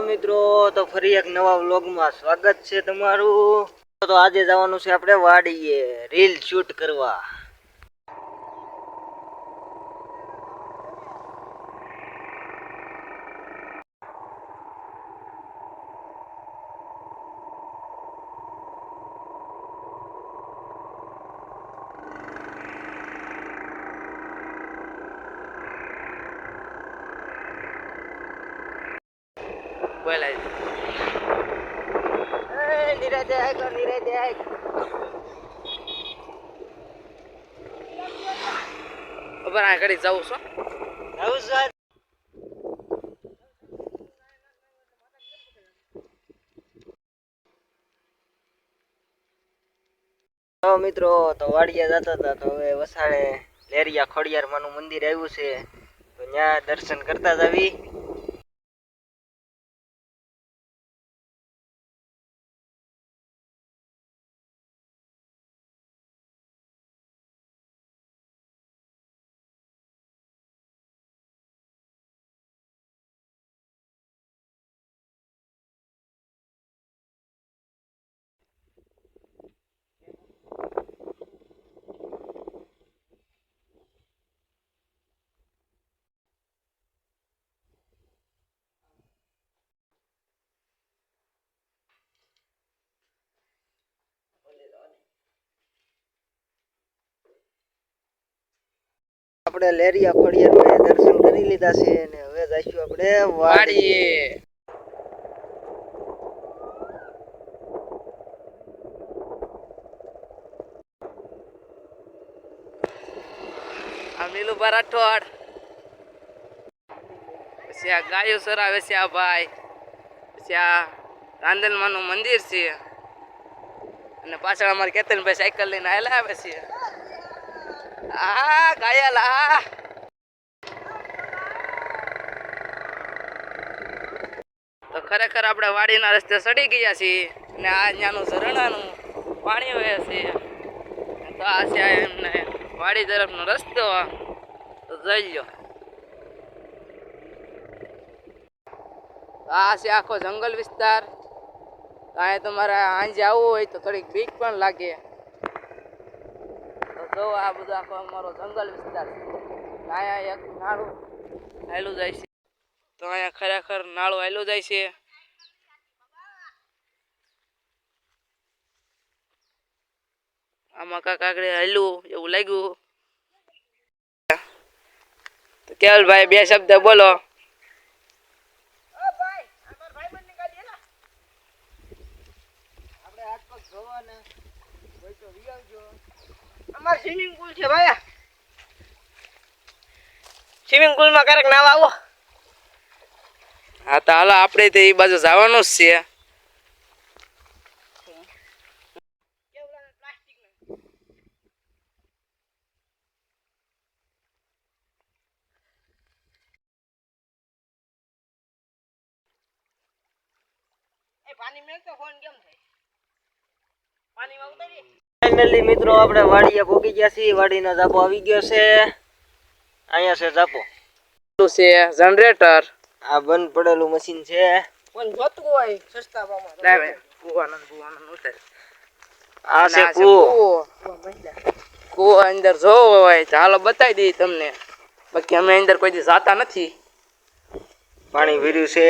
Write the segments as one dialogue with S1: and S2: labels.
S1: મિત્રો, તો ફરી એક નવા વ્લોગમાં સ્વાગત છે તમારું. તો આજે જવાનું છે આપણે વાડીએ, રીલ શૂટ કરવા.
S2: બોલાય
S1: નિરાતે આગ નિરાતે આગ
S2: ખબર આ ઘડી જવું છું
S1: જવું છું મિત્રો તો વાડિયા જતા હતા તો હવે વસાડે લેરિયા ખોડિયાર માનું મંદિર આવ્યું છે તો ત્યાં દર્શન કરતા જ આવી આપણે લેરિયા ખોડિયાર દર્શન કરી લીધા છે અને હવે જઈશું આપણે વાડી
S2: વાડીએ. આ નીલુભા રાઠોડ. પછી આ ગાયો સરાવે છે આ ભાઈ. પછી આ રાંદલમાનું મંદિર છે. અને પાછળ અમારે કેતનભાઈ સાયકલ લઈને આવેલા આવે છે. આ ગાયલા તો ખરેખર આપણે વાડીના રસ્તે સડી ગયા છીએ અને આ ત્યાંનું ઝરણાનું પાણી વહે છે. તો આ છે એમને વાડી તરફનો રસ્તો. તો જઈ લો આ છે આખો જંગલ વિસ્તાર. અહીંયા તમારે આંજે આવવું હોય તો થોડીક બીક પણ લાગે. જો આ બધો આખો અમારો જંગલ વિસ્તાર છે. અહીંયા એક નાળું હાયલું જાય છે. તો અહીંયા ખરેખર નાળું આવેલું જાય છે. આમાં કાંક આગળ હેલું એવું લાગ્યું. તો કેવલભાઈ, બે શબ્દ બોલો
S1: આપણે આસપાસ જોવાના હોય તો વી આવજો
S2: અમાર સ્વિમિંગ પુલ છે ભાઈ. સ્વિમિંગ પુલમાં ક્યારેક નાવા આવો. હા તો હાલો આપણે તો એ બાજુ જવાનું જ છે.
S1: ફાઇનલી મિત્રો આપણે વાડીએ ભોગી ગયા છીએ. વાડીનો જાપો આવી ગયો છે. અહીંયા છે જાપો
S2: શું છે? જનરેટર
S1: આ બંધ પડેલું મશીન છે.
S2: પણ જોતું હોય સસ્તા ભાવમાં લાવે ભુવાનંદ ભુવાનંદ ઉતર.
S1: આ છે કૂવો.
S2: કૂવો. અંદર જોવો હોય ચાલો બતાવી દઈએ તમને. બાકી અમે અંદર કોઈ જાતા નથી.
S1: પાણી ભર્યું છે.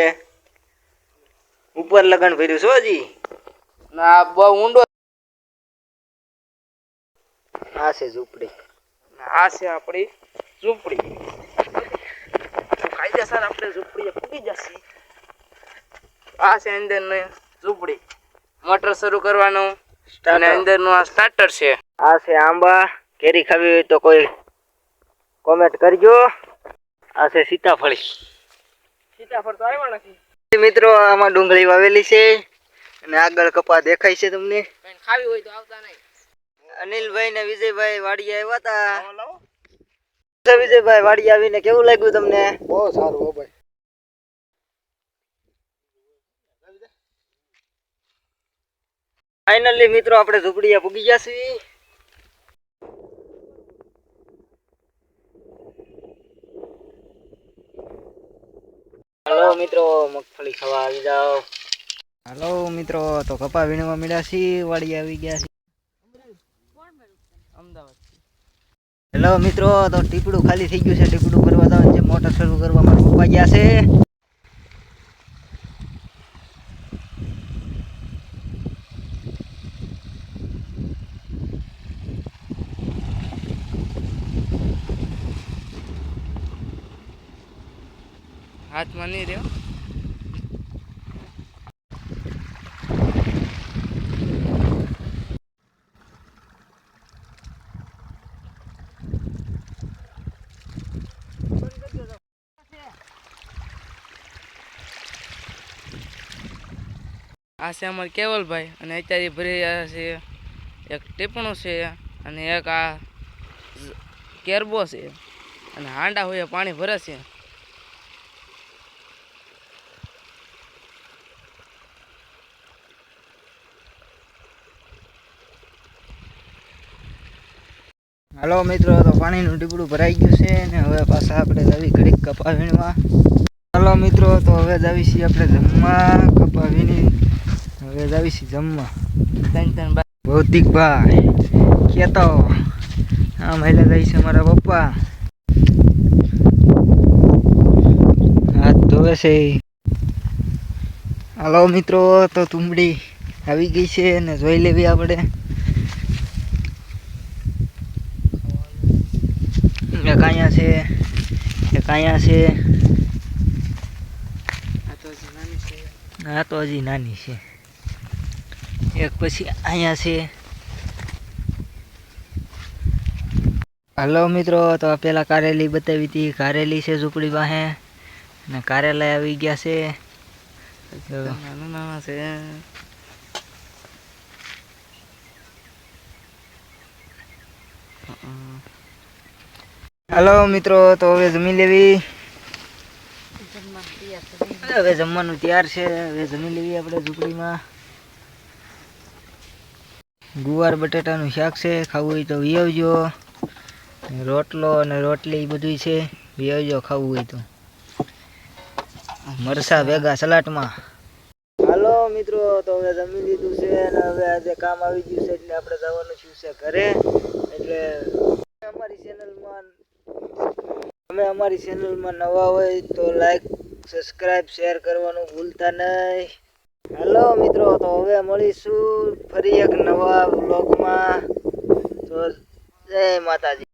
S1: ઉપર લગન ભર્યું છે હજી.
S2: ના બહુ ઊંડો
S1: આ છે ઝૂંપડી.
S2: આ છે આપણી ઝૂંપડી. કાયદેસર આપણે ઝૂંપડીએ પૂગી જશે. આ છે અંદરની ઝૂંપડી. મોટર શરૂ કરવાનું. અને. અંદરનું આ સ્ટાર્ટર છે.
S1: આ છે આંબા. કેરી ખાવી હોય તો કોઈ કોમેન્ટ કરજો. આ છે સીતાફળી.
S2: સીતાફળ તો આવ્યો નથી.
S1: મિત્રો આમાં ડુંગળી વાવેલી છે. અને આગળ કપા દેખાય છે તમને.
S2: ખાવી હોય તો આવતા નહીં.
S1: અનિલભાઈ ને વિજયભાઈ વાડી આવ્યા હતા. વિજયભાઈ વાડી આવીને કેવું લાગ્યું તમને?
S3: બહુ સારું હો ભાઈ.
S1: ફાઇનલી મિત્રો આપણે ઝૂંપડીએ પૂગી ગયા છીએ. હલો મિત્રો મગફળી ખાવા આવી જાઓ. હેલો મિત્રો તો કપા વીણવા મળ્યા છીએ વાડી આવી ગયા છે હેલો મિત્રો તો ટીપડું ખાલી થઈ ગયું છે. ટીપડું કરવા જવાનું છે. મોટર શરૂ કરવા માટે પપ્પા ગયા છે.
S2: હાથમાં નહીં રહ્યો? આ છે અમારે કેવલભાઈ અને અત્યારે ભરી રહ્યા છે. એક ટીપણું છે અને એક આ કેરબો છે અને હાંડા હોય પાણી ભરે છે.
S1: હાલો મિત્રો, તો પાણીનું ટીપડું ભરાઈ ગયું છે અને હવે પાછા આપણે જાવી ઘડીક કપા વીણવા હાલો મિત્રો, તો હવે જાવી છીએ આપણે જમવા કપા વીણી હવે જાવી જમવા.
S2: ત્રણ ત્રણ બા
S1: ભૌતિકભાઈ કેતો આ મહિલા જાય છે મારા પપ્પા. હાથ ધોવે છે. હાલો મિત્રો તો તુંબડી આવી ગઈ છે ને જોઈ લેવી આપણે. એક અહીંયા છે એક અહીંયા છે.
S2: આ તો હજી નાની છે.
S1: આ તો હજી નાની છે. એક પછી અહીંયા છે. હલો મિત્રો તો પેલા કારેલી બતાવી હતી. કારેલી છે ઝૂંપડી પાસે. અને કારેલા આવી ગયા છે.
S2: નાના નાના છે.
S1: હલો મિત્રો તો હવે જમી લેવી. હવે જમવાનું તૈયાર છે. હવે જમી લેવી આપણે ઝૂંપડીમાં. ગુવાર, બટાટાનું શાક છે, ખાવું હોય તો વિયાવજો. રોટલો અને રોટલી બધું છે, વિયાવજો, ખાવું હોય તો. મરસા ભેગા સલાટમાં હાલો મિત્રો, તો હવે જમી લીધું છે અને હવે આજે કામ આવી ગયું છે એટલે આપણે જવાનું છું છે ઘરે. એટલે અમારી ચેનલમાં તમે અમારી ચેનલમાં નવા હોય તો લાઈક સબસ્ક્રાઈબ શેર કરવાનું ભૂલતા નહીં. હાલો મિત્રો. તો હવે મળીશું ફરી એક નવા બ્લોગમાં તો જય માતાજી.